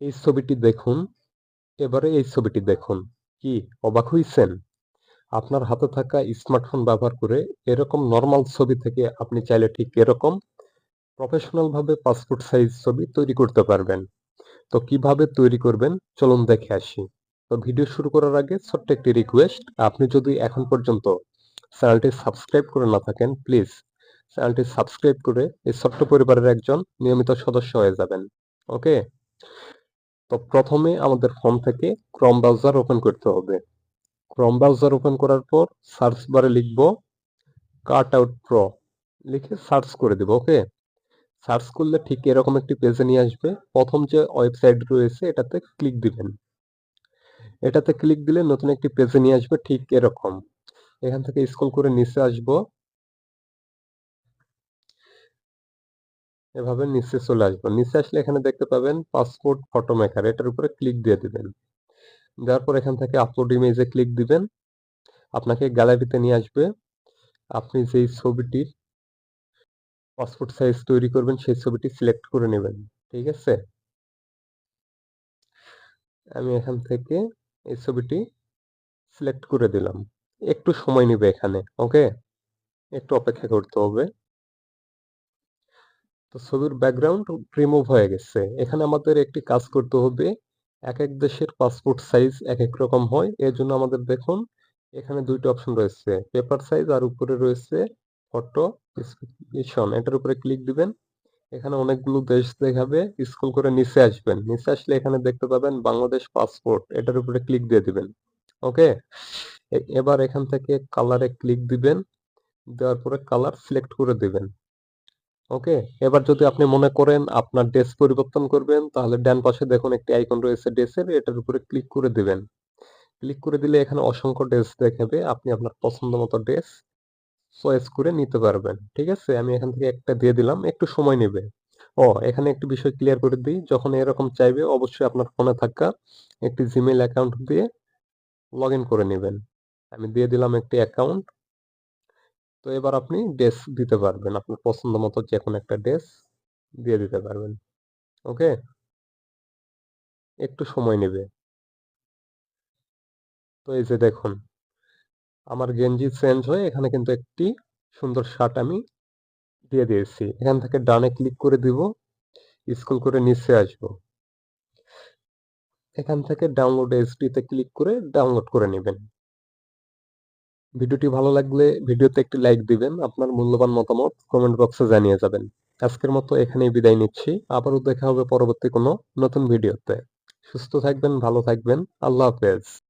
এই ছবিটি দেখুন। এবারে এই ছবিটি দেখুন। কি, অবাক হইছেন? আপনার হাতে থাকা স্মার্টফোন ব্যবহার করে এরকম নর্মাল ছবি থেকে আপনি চাইলে ঠিক এরকম প্রফেশনাল ভাবে পাসপোর্ট সাইজ ছবি তৈরি করতে পারবেন। তো কীভাবে তৈরি করবেন? চলুন দেখে আসি। তো ভিডিও শুরু করার আগে ছোট্ট একটি রিকোয়েস্ট আপনি যদি এখন পর্যন্ত চ্যানেলটি সাবস্ক্রাইব করে না থাকেন প্লিজ চ্যানেলটি সাবস্ক্রাইব করে এই ছোট্ট পরিবারের একজন নিয়মিত সদস্য হয়ে যাবেন। ওকে তো প্রথমে আমাদের ফোন থেকে ক্রম ব্রাউজার ওপেন করতে হবে। ক্রম ব্রাউজার ওপেন করার পর সার্চ বারে লিখব কাট আউট প্রো। লিখে সার্চ করে দেব, ওকে? সার্চ করলে ঠিক এরকম একটি পেজে নিয়ে আসবে। প্রথম যে ওয়েবসাইট রয়েছে এটাতে ক্লিক দিবেন। এটাতে ক্লিক দিলে নতুন একটি পেজে নিয়ে আসবে ঠিক এরকম। এখান থেকে স্ক্রল করে নিচে আসব। এভাবে নিচে চলে আসব। নিচে আসলে এখানে দেখতে পাবেন পাসপোর্ট ফটো মেকার এটার উপরে ক্লিক দিয়ে দিবেন। দেওয়ার পর এখান থেকে আপলোড ইমেজে ক্লিক দিবেন। আপনাকে গ্যালারিতে নিয়ে আসবে। আপনি যেই ছবিটির পাসপোর্ট সাইজ তৈরি করবেন, সেই ছবিটি সিলেক্ট করে নেবেন। ঠিক আছে? আমি এখান থেকে এই ছবিটি সিলেক্ট করে দিলাম। একটু সময় নেবে এখানে ওকে একটু অপেক্ষা করতে হবে। তো ছবির ব্যাকগ্রাউন্ড রিমুভ হয়ে গেছে। এখানে আমাদের একটি কাজ করতে হবে। এক এক দেশের পাসপোর্ট সাইজ এক এক রকম হয়। এর জন্য আমাদের দেখুন, এখানে দুইটা অপশন রয়েছে। পেপার সাইজ আর উপরে রয়েছে ফটো স্পেসিফিকেশন এটার উপরে ক্লিক দিবেন। এখানে অনেকগুলো দেশ দেখাবে। স্কুল করে নিচে আসবেন। নিচে আসলে এখানে দেখতে পাবেন বাংলাদেশ পাসপোর্ট এটার উপরে ক্লিক দিয়ে দিবেন। ওকে এবার এখান থেকে কালারে ক্লিক দিবেন। দেওয়ার পরে কালার সিলেক্ট করে দিবেন। ওকে? এবার যদি আপনি মনে করেন আপনার ড্রেস পরিবর্তন করবেন, তাহলে ডান পাশে দেখুন একটি আইকন রয়েছে ড্রেসের, এটার উপরে ক্লিক করে দিবেন। ক্লিক করে দিলে এখানে অসংখ্য ড্রেস দেখাবে, আপনি আপনার পছন্দ মতো ড্রেস চয়েস করে নিতে পারবেন, ঠিক আছে? আমি এখান থেকে একটা দিয়ে দিলাম, একটু সময় নেবে। ও, এখানে একটি বিষয় ক্লিয়ার করে দিই, যখন এরকম চাইবে অবশ্যই আপনার ফোনে থাকা একটি জিমেইল অ্যাকাউন্ট দিয়ে লগ করে নেবেন। আমি দিয়ে দিলাম একটি অ্যাকাউন্ট তো এবার আপনি ড্রেস দিতে পারবেন। আপনার পছন্দ মতো যে কোনো একটা ড্রেস দিয়ে দিতে পারবেন। ওকে? একটু সময় নেবে। তো এই যে দেখুন, আমার গেঞ্জি চেঞ্জ হয়ে এখানে কিন্তু একটি সুন্দর শার্ট আমি দিয়ে দিয়েছি। এখান থেকে ডানে ক্লিক করে দিব স্কুল করে নিচে আসব। এখান থেকে ডাউনলোড এসডিতে ক্লিক করে ডাউনলোড করে নেবেন। ভিডিওটি ভালো লাগলে ভিডিওতে একটি লাইক দিবেন, আপনার মূল্যবান মতামত কমেন্ট বক্সে জানিয়ে যাবেন। আজকের মতো এখানেই বিদায় নিচ্ছি, আবারও দেখা হবে পরবর্তী কোনো নতুন ভিডিওতে। সুস্থ থাকবেন, ভালো থাকবেন, আল্লাহ হাফেজ।